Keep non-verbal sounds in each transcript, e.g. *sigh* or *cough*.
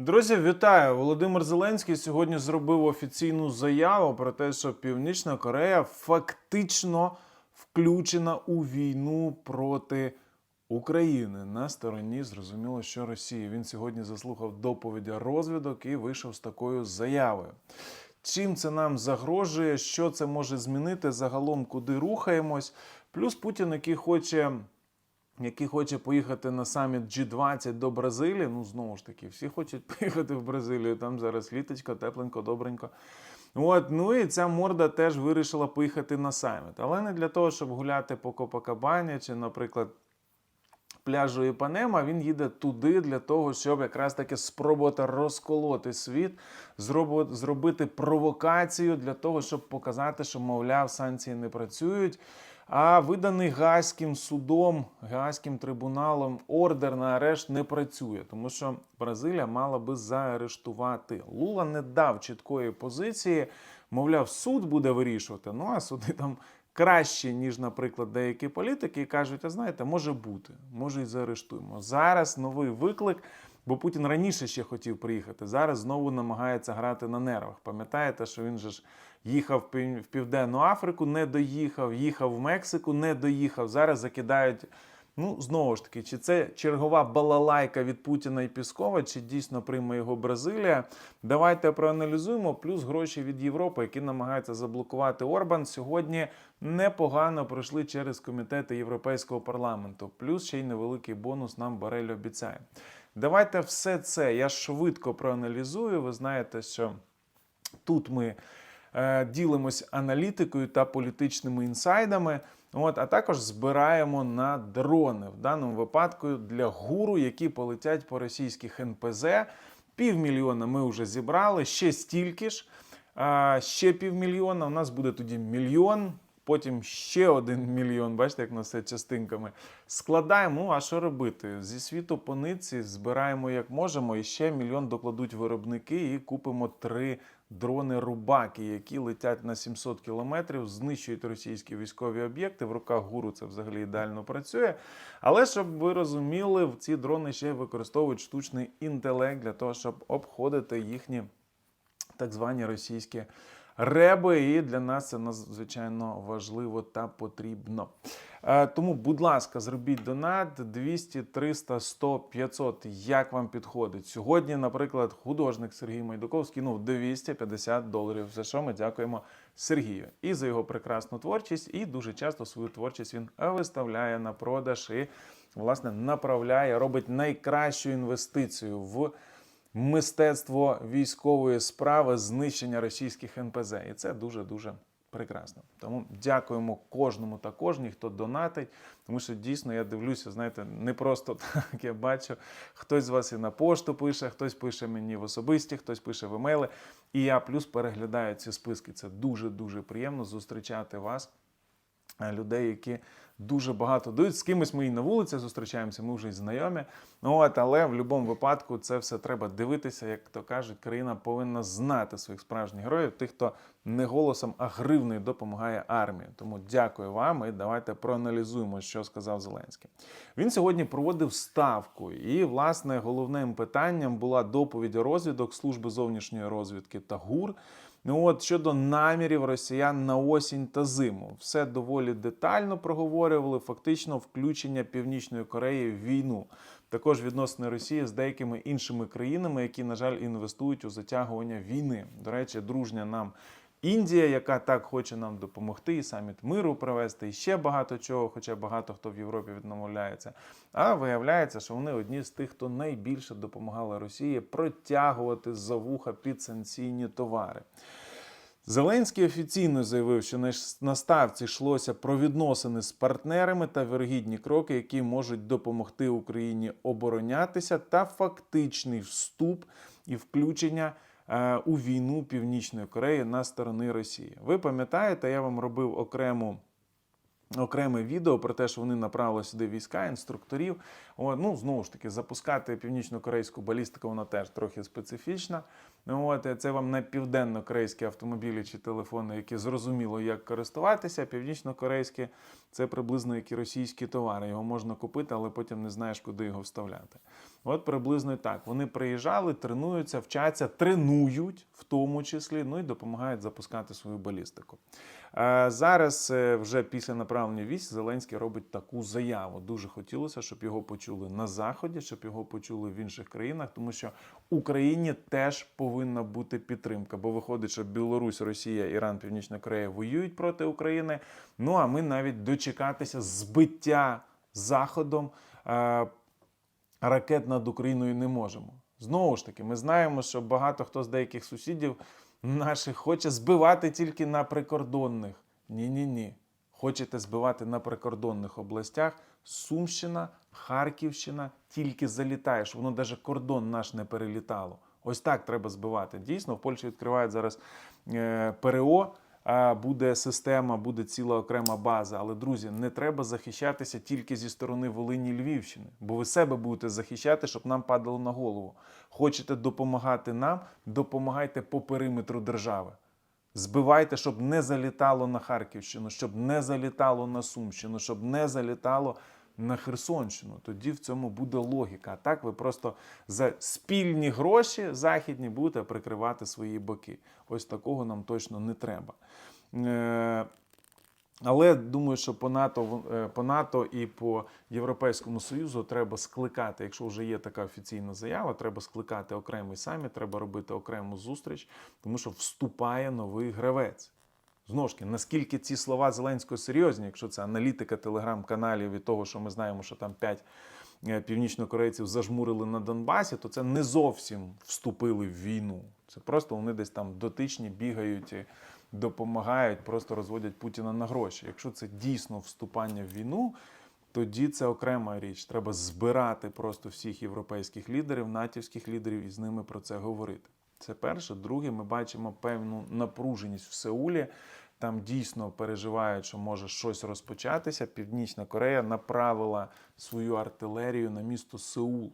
Друзі, вітаю! Володимир Зеленський сьогодні зробив офіційну заяву про те, що Північна Корея фактично включена у війну проти України на стороні. Зрозуміло, що Росії. Він сьогодні заслухав доповіді розвідок і вийшов з такою заявою. Чим це нам загрожує? Що це може змінити? Загалом, куди рухаємось? Плюс Путін, який хоче який хоче поїхати на саміт G20 до Бразилії. Ну, знову ж таки, всі хочуть *laughs* поїхати в Бразилію. Там зараз літочко, тепленько, добренько. От, ну і ця морда теж вирішила поїхати на саміт. Але не для того, щоб гуляти по Копакабані чи, наприклад, пляжу Іпанема, він їде туди для того, щоб якраз таки спробувати розколоти світ, зробити провокацію для того, щоб показати, що, мовляв, санкції не працюють. А виданий Гаазьким судом, Гаазьким трибуналом ордер на арешт не працює, тому що Бразилія мала би заарештувати. Лула не дав чіткої позиції, мовляв, суд буде вирішувати. Ну а суди там краще, ніж, наприклад, деякі політики, і кажуть: а знаєте, може бути, може і заарештуємо. Зараз новий виклик. Бо Путін раніше ще хотів приїхати. Зараз знову намагається грати на нервах. Пам'ятаєте, що він же ж їхав в Південну Африку, не доїхав, їхав в Мексику, не доїхав. Зараз закидають. Ну, знову ж таки, чи це чергова балалайка від Путіна і Піскова, чи дійсно прийме його Бразилія? Давайте проаналізуємо. Плюс гроші від Європи, які намагаються заблокувати Орбан, сьогодні непогано пройшли через комітети Європейського парламенту. Плюс ще й невеликий бонус нам Барель обіцяє. Давайте все це я швидко проаналізую. Ви знаєте, що тут ми ділимось аналітикою та політичними інсайдами. От, а також збираємо на дрони в даному випадку для гуру, які полетять по російських НПЗ. Півмільйона ми вже зібрали, ще стільки ж. А, ще півмільйона. У нас буде тоді мільйон. Потім ще один мільйон, бачите, як на все частинками. Складаємо, ну а що робити? Зі світу по нитці збираємо як можемо, і ще мільйон докладуть виробники, і купимо три дрони Рубаки, які летять на 700 кілометрів, знищують російські військові об'єкти. В руках гуру це взагалі ідеально працює. Але щоб ви розуміли, ці дрони ще використовують штучний інтелект для того, щоб обходити їхні так звані російські реби, і для нас це надзвичайно важливо та потрібно. Е, Тому, будь ласка, зробіть донат 200, 300, 100, 500, як вам підходить. Сьогодні, наприклад, художник Сергій Майдаковський ну 250 доларів. За що ми дякуємо Сергію і за його прекрасну творчість. І дуже часто свою творчість він виставляє на продаж і, власне, направляє, робить найкращу інвестицію в мистецтво військової справи знищення російських НПЗ. І це дуже дуже прекрасно. Тому дякуємо кожному та кожній, хто донатить. Тому що дійсно я дивлюся, знаєте, не просто *laughs* так я бачу. Хтось з вас і на пошту пише, хтось пише мені в особисті, хтось пише в емейли. І я плюс переглядаю ці списки. Це дуже дуже приємно зустрічати вас людей, які дуже багато дають. З кимось ми і на вулиці зустрічаємося, ми вже й знайомі. Ну, от, але в будь-якому випадку це все треба дивитися. Як то кажуть, країна повинна знати своїх справжніх героїв, тих, хто не голосом, а гривнею допомагає армії. Тому дякую вам і давайте проаналізуємо, що сказав Зеленський. Він сьогодні проводив ставку, і власне головним питанням була доповідь розвідок служби зовнішньої розвідки та ГУР. Ну от щодо намірів росіян на осінь та зиму, все доволі детально проговорювали. Фактично, включення Північної Кореї в війну. Також відносини Росії з деякими іншими країнами, які, на жаль, інвестують у затягування війни. До речі, дружня нам Індія, яка так хоче нам допомогти, і саміт миру провести, і ще багато чого, хоча багато хто в Європі відмовляється. А виявляється, що вони одні з тих, хто найбільше допомагали Росії протягувати за вуха підсанкційні товари. Зеленський офіційно заявив, що на ставці йшлося про відносини з партнерами та вірогідні кроки, які можуть допомогти Україні оборонятися, та фактичний вступ і включення у війну Північної Кореї на сторони Росії. Ви пам'ятаєте, я вам робив окрему. Окреме відео про те, що вони направили сюди війська, інструкторів. От, ну, знову ж таки, запускати північно-корейську балістику, вона теж трохи специфічна. От, це вам не південно-корейські автомобілі чи телефони, які зрозуміло, як користуватися. Північно-корейські це приблизно як і російські товари. Його можна купити, але потім не знаєш, куди його вставляти. От приблизно так. Вони приїжджали, тренуються, вчаться, тренують в тому числі, ну і допомагають запускати свою балістику. Е, Зараз, е, вже після направлення військ, Зеленський робить таку заяву. Дуже хотілося, щоб його почули на Заході, щоб його почули в інших країнах, тому що Україні теж повинна бути підтримка. Бо виходить, що Білорусь, Росія, Іран, Північна Корея воюють проти України. Ну а ми навіть дочекатися збиття Заходом. Ракет над Україною не можемо. Знову ж таки, ми знаємо, що багато хто з деяких сусідів наших хоче збивати тільки на прикордонних. Ні-ні ні. Хочете збивати на прикордонних областях. Сумщина, Харківщина, тільки залітаєш. Воно навіть кордон наш не перелітало. Ось так треба збивати. Дійсно, в Польщі відкривають зараз е, ПРО. Буде система, буде ціла окрема база. Але, друзі, не треба захищатися тільки зі сторони Волині Львівщини, бо ви себе будете захищати, щоб нам падало на голову. Хочете допомагати нам, допомагайте по периметру держави. Збивайте, щоб не залітало на Харківщину, щоб не залітало на Сумщину, щоб не залітало на Херсонщину. Тоді в цьому буде логіка. А так ви просто за спільні гроші західні будете прикривати свої боки. Ось такого нам точно не треба. Е, але думаю, що по НАТО, е, по НАТО і по Європейському Союзу треба скликати, якщо вже є така офіційна заява, треба скликати окремий саміт, треба робити окрему зустріч, тому що вступає новий гравець. Знову ж таки, наскільки ці слова Зеленського серйозні, якщо це аналітика телеграм-каналів і того, що ми знаємо, що там 5 північнокорейців зажмурили на Донбасі, то це не зовсім вступили в війну. Це просто вони десь там дотичні бігають і допомагають, просто розводять Путіна на гроші. Якщо це дійсно вступання в війну, тоді це окрема річ. Треба збирати просто всіх європейських лідерів, натівських лідерів і з ними про це говорити. Це перше. Друге, ми бачимо певну напруженість в Сеулі. Там дійсно переживають, що може щось розпочатися. Північна Корея направила свою артилерію на місто Сеул.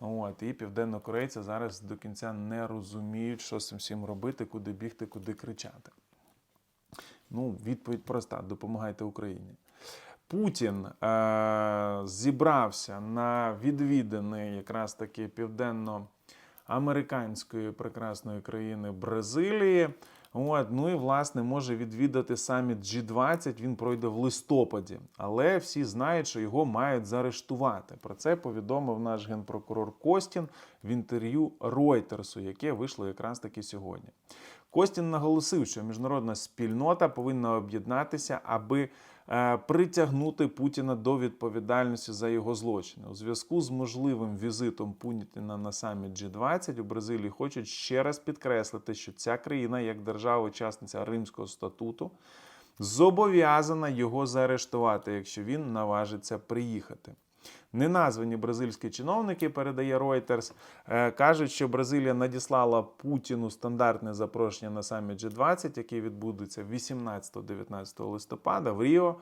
От, і південнокорейці зараз до кінця не розуміють, що з цим всім робити, куди бігти, куди кричати. Ну, відповідь проста: допомагайте Україні. Путін е- зібрався на відвідини якраз таки південно-американської прекрасної країни Бразилії. От, ну і власне може відвідати саміт G20. Він пройде в листопаді, але всі знають, що його мають заарештувати. Про це повідомив наш генпрокурор Костін в інтерв'ю Ройтерсу, яке вийшло якраз таки сьогодні. Костін наголосив, що міжнародна спільнота повинна об'єднатися, аби притягнути Путіна до відповідальності за його злочини. У зв'язку з можливим візитом Путіна на саміт G20 у Бразилії хочуть ще раз підкреслити, що ця країна, як держава-учасниця Римського статуту, зобов'язана його заарештувати, якщо він наважиться приїхати. Неназвані бразильські чиновники, передає Reuters, е, кажуть, що Бразилія надіслала Путіну стандартне запрошення на саміт G20, який відбудеться 18-19 листопада в Ріо.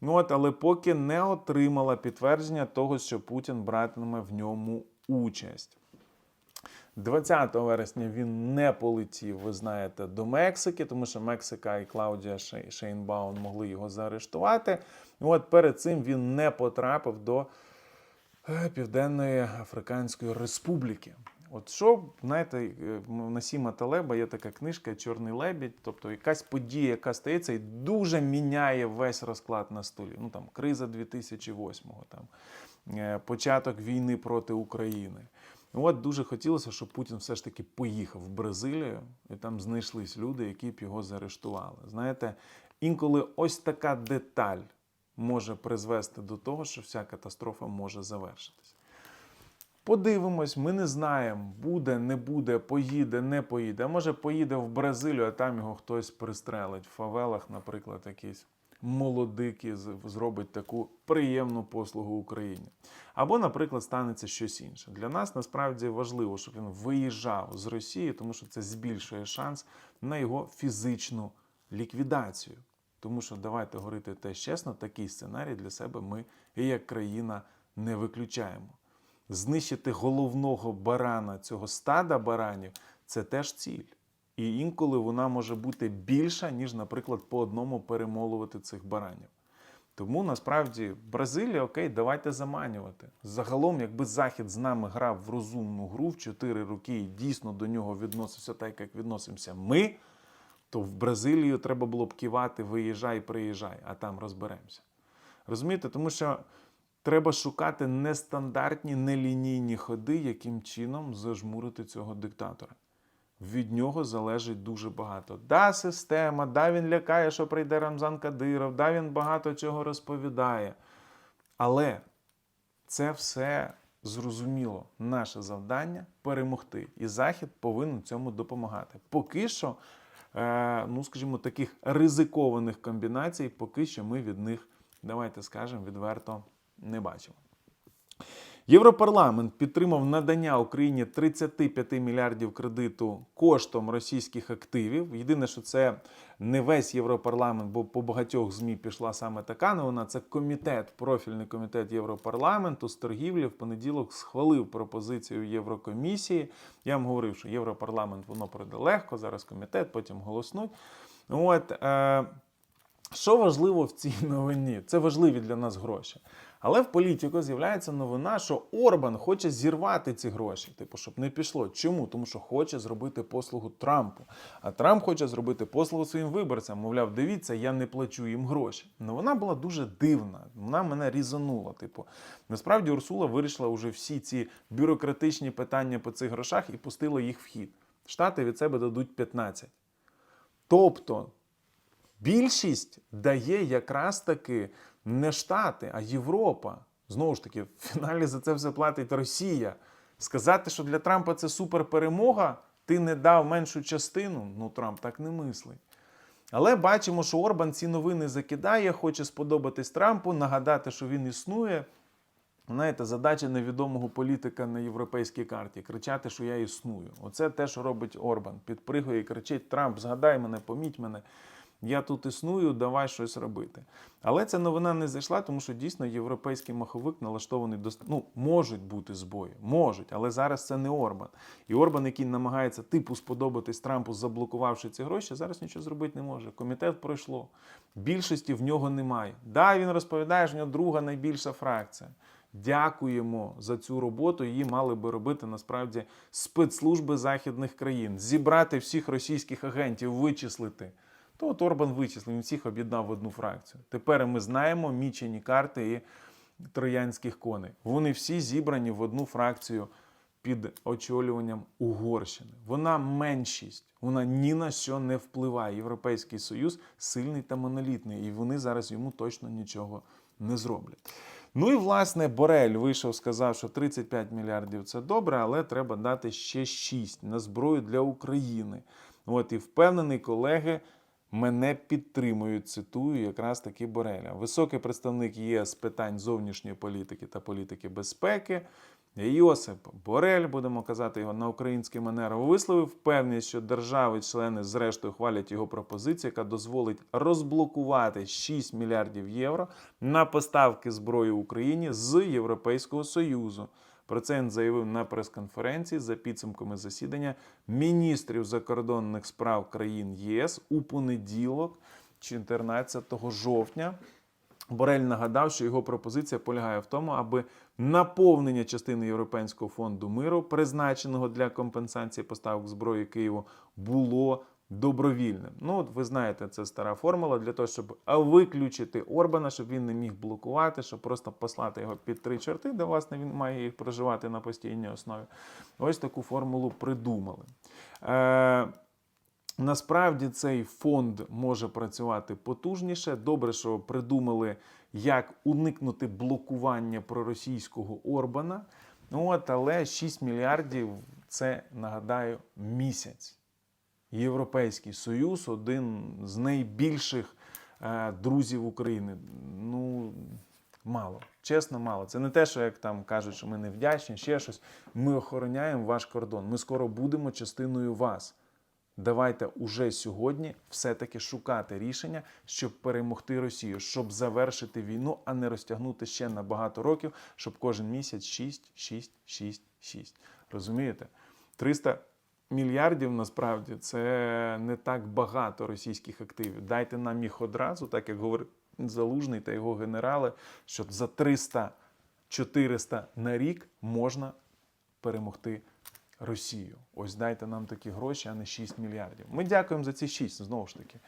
Ну от, але поки не отримала підтвердження того, що Путін братиме в ньому участь. 20 вересня він не полетів, ви знаєте, до Мексики, тому що Мексика і Клаудія Шейнбаун могли його заарештувати. От перед цим він не потрапив до Південної Африканської Республіки. От що, знаєте, е, Насіма Талеба є така книжка Чорний лебідь, тобто якась подія, яка стається, і дуже міняє весь розклад на столі. Ну там криза 2008-го, там е, початок війни проти України. От дуже хотілося, щоб Путін все ж таки поїхав в Бразилію, і там знайшлись люди, які б його заарештували. Знаєте, інколи ось така деталь може призвести до того, що вся катастрофа може завершитись. Подивимось, ми не знаємо, буде, не буде, поїде, не поїде. А може поїде в Бразилію, а там його хтось пристрелить. В фавелах, наприклад, якийсь молодик зробить таку приємну послугу Україні. Або, наприклад, станеться щось інше. Для нас насправді важливо, щоб він виїжджав з Росії, тому що це збільшує шанс на його фізичну ліквідацію. Тому що давайте говорити теж чесно, такий сценарій для себе ми і як країна не виключаємо. Знищити головного барана цього стада баранів це теж ціль. І інколи вона може бути більша, ніж, наприклад, по одному перемолувати цих баранів. Тому насправді Бразилія, окей, давайте заманювати. Загалом, якби Захід з нами грав в розумну гру в чотири роки і дійсно до нього відносився так, як відносимося ми, то в Бразилію треба було б кивати, виїжджай, приїжджай, а там розберемося. Розумієте, тому що треба шукати нестандартні, нелінійні ходи, яким чином зажмурити цього диктатора. Від нього залежить дуже багато. Да, система, да, він лякає, що прийде Рамзан Кадиров, да, він багато чого розповідає. Але це все зрозуміло. Наше завдання перемогти. І Захід повинен цьому допомагати. Поки що, ну скажімо, таких ризикованих комбінацій, поки що ми від них, давайте скажемо, відверто не бачимо. Європарламент підтримав надання Україні 35 мільярдів кредиту коштом російських активів. Єдине, що це не весь Європарламент, бо по багатьох ЗМІ пішла саме така новина. Це комітет, профільний комітет Європарламенту з торгівлі в понеділок схвалив пропозицію Єврокомісії. Я вам говорив, що Європарламент воно пройде легко. Зараз комітет, потім голоснуть. От е, що важливо в цій *laughs* новині? Це важливі для нас гроші. Але в політику з'являється новина, що Орбан хоче зірвати ці гроші, типу, щоб не пішло. Чому? Тому що хоче зробити послугу Трампу. А Трамп хоче зробити послугу своїм виборцям. Мовляв, дивіться, я не плачу їм гроші. Новина була дуже дивна. Вона мене різанула. Типу, насправді Урсула вирішила вже всі ці бюрократичні питання по цих грошах і пустила їх в хід. Штати від себе дадуть 15. Тобто більшість дає якраз таки не Штати, а Європа. Знову ж таки, в фіналі за це все платить Росія. Сказати, що для Трампа це суперперемога, ти не дав меншу частину. Ну, Трамп так не мислить. Але бачимо, що Орбан ці новини закидає, хоче сподобатись Трампу, нагадати, що він існує. Знаєте, задача невідомого політика на європейській карті кричати, що я існую. Оце те, що робить Орбан. Підпригує і кричить: Трамп, згадай мене, поміть мене. Я тут існую, давай щось робити. Але ця новина не зайшла, тому що дійсно європейський маховик налаштований до ну, можуть бути збої, можуть, але зараз це не Орбан. І Орбан, який намагається типу сподобатись Трампу, заблокувавши ці гроші, зараз нічого зробити не може. Комітет пройшло. Більшості в нього немає. Да, він розповідає, що в нього друга найбільша фракція. Дякуємо за цю роботу. Її мали би робити насправді спецслужби західних країн, зібрати всіх російських агентів, вичислити. То от Орбан вичислив, він всіх об'єднав в одну фракцію. Тепер ми знаємо мічені карти і троянських коней. Вони всі зібрані в одну фракцію під очолюванням Угорщини. Вона меншість, вона ні на що не впливає. Європейський Союз сильний та монолітний, і вони зараз йому точно нічого не зроблять. Ну і власне Борель вийшов, сказав, що 35 мільярдів це добре, але треба дати ще 6 на зброю для України. От і впевнений, колеги мене підтримують. Цитую якраз таки Бореля. Високий представник ЄС питань зовнішньої політики та політики безпеки. Йосип Борель, будемо казати його на український манер, висловив впевненість, що держави-члени зрештою хвалять його пропозицію, яка дозволить розблокувати 6 мільярдів євро на поставки зброї Україні з Європейського Союзу. Про це він заявив на прес-конференції за підсумками засідання міністрів закордонних справ країн ЄС у понеділок, 14 жовтня. Борель нагадав, що його пропозиція полягає в тому, аби наповнення частини Європейського фонду миру, призначеного для компенсації поставок зброї Києву, було добровільним. Ну, от ви знаєте, це стара формула для того, щоб виключити Орбана, щоб він не міг блокувати, щоб просто послати його під три чорти, де власне він має їх проживати на постійній основі. Ось таку формулу придумали. Е, Насправді цей фонд може працювати потужніше. Добре, що придумали, як уникнути блокування проросійського Орбана. Ну, От, але 6 мільярдів це нагадаю місяць. Європейський Союз один з найбільших е, друзів України. Ну, мало. Чесно, мало. Це не те, що як там кажуть, що ми не вдячні, ще щось. Ми охороняємо ваш кордон. Ми скоро будемо частиною вас. Давайте уже сьогодні все-таки шукати рішення, щоб перемогти Росію, щоб завершити війну, а не розтягнути ще на багато років, щоб кожен місяць 6, 6, 6, 6. Розумієте? 300 мільярдів насправді це не так багато російських активів. Дайте нам їх одразу, так як говорив Залужний та його генерали, що за 300-400 на рік можна перемогти Росію. Ось дайте нам такі гроші, а не 6 мільярдів. Ми дякуємо за ці 6, знову ж таки.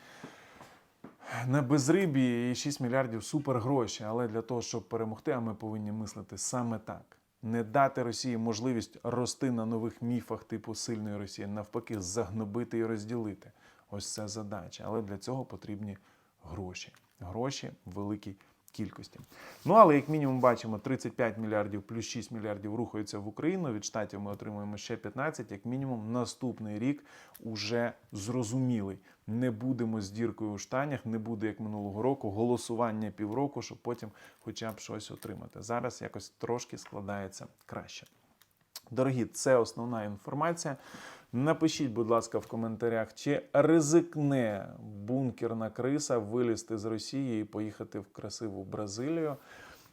На безрибі і 6 мільярдів супер гроші, але для того, щоб перемогти, а ми повинні мислити саме так. Не дати Росії можливість рости на нових міфах типу сильної Росії, навпаки, загнобити і розділити. Ось це задача. Але для цього потрібні гроші. Гроші в великій кількості. Ну але як мінімум бачимо, 35 мільярдів плюс 6 мільярдів рухаються в Україну. Від штатів ми отримуємо ще 15. Як мінімум, наступний рік уже зрозумілий. Не будемо з діркою у штанях, не буде як минулого року голосування півроку, щоб потім хоча б щось отримати. Зараз якось трошки складається краще. Дорогі, це основна інформація. Напишіть, будь ласка, в коментарях, чи ризикне бункерна криса вилізти з Росії і поїхати в красиву Бразилію.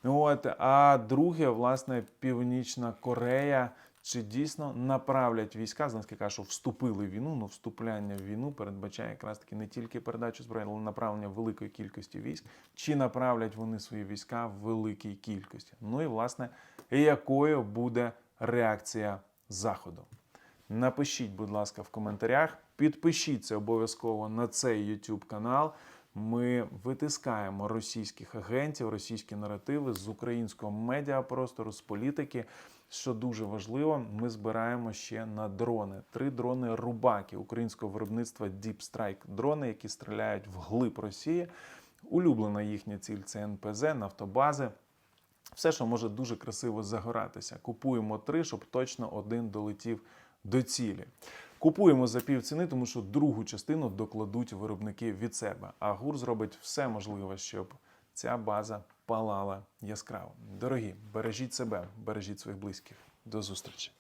От, а друге, власне, Північна Корея. Чи дійсно направлять війська, знаєте, кажуть, вступили в війну, ну вступляння в війну передбачає якраз таки не тільки передачу зброї, але направлення великої кількості військ, чи направлять вони свої війська в великій кількості. Ну і власне, якою буде реакція Заходу? Напишіть, будь ласка, в коментарях. Підпишіться обов'язково на цей YouTube канал. Ми витискаємо російських агентів, російські наративи з українського медіапростору, з політики. Що дуже важливо, ми збираємо ще на дрони. Три дрони рубаки українського виробництва Deep Strike дрони, які стріляють вглиб Росії. Улюблена їхня ціль це НПЗ, нафтобази. Все, що може дуже красиво загоратися. Купуємо три, щоб точно один долетів до цілі. Купуємо за пів ціни, тому що другу частину докладуть виробники від себе. А ГУР зробить все можливе, щоб ця база палала яскраво. Дорогі, бережіть себе, бережіть своїх близьких. До зустрічі!